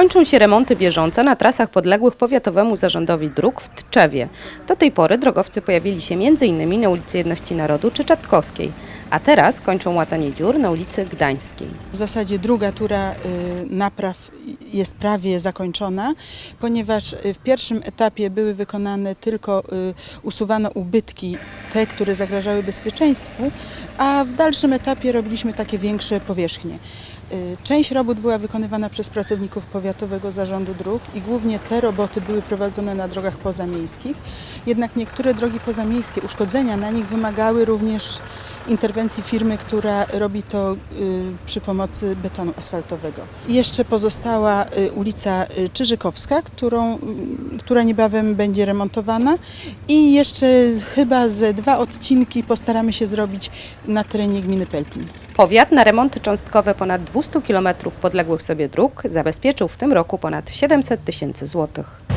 Kończą się remonty bieżące na trasach podległych Powiatowemu Zarządowi Dróg w Tczewie. Do tej pory drogowcy pojawili się m.in. na ulicy Jedności Narodu czy Czatkowskiej, a teraz kończą łatanie dziur na ulicy Gdańskiej. W zasadzie druga tura y, napraw jest prawie zakończona, ponieważ y, w pierwszym etapie były wykonane tylko, y, usuwano ubytki, te, które zagrażały bezpieczeństwu, a w dalszym etapie robiliśmy takie większe powierzchnie. Y, Część robót była wykonywana przez pracowników Powiatowego Zarządu Dróg i głównie te roboty były prowadzone na drogach pozamiejskich. Jednak niektóre drogi pozamiejskie, uszkodzenia na nich wymagały również interwencji firmy, która robi to y, przy pomocy betonu asfaltowego. Jeszcze pozostała y, ulica y, Czyżykowska, którą, która niebawem będzie remontowana i jeszcze chyba ze dwa odcinki postaramy się zrobić na terenie gminy Pelplin. Powiat na remonty cząstkowe ponad 200 km podległych sobie dróg zabezpieczył w tym roku ponad 700 tysięcy złotych.